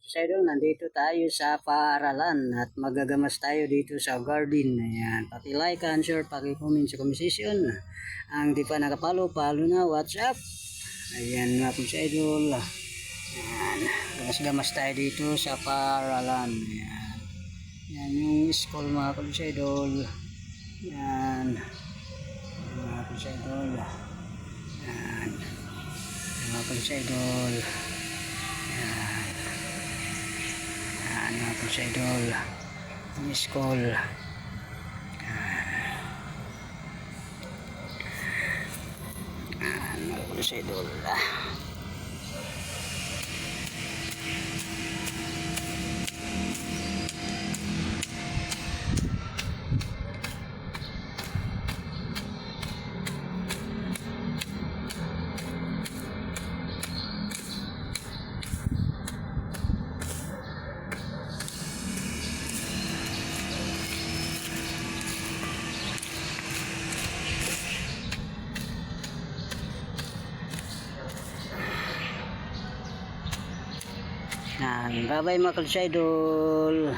Sa idol, nandito tayo sa paaralan at magagamas tayo dito sa garden. Ayan, paki-like and share, paki-comment sa conversation. Ang di pa nakapalo, palo na, what's up? Ayan nga po sa idol. Ayan, gamas-gamas tayo dito sa paaralan. Ayan. Yan yung school mga po sa idol. Yan. Yan mga po sa idol. Yan. Yan mga po sa idol. Yan. Yan mga po sa idol. Yung school. Yan mga sa Yan. Bye-bye mga po sa idol.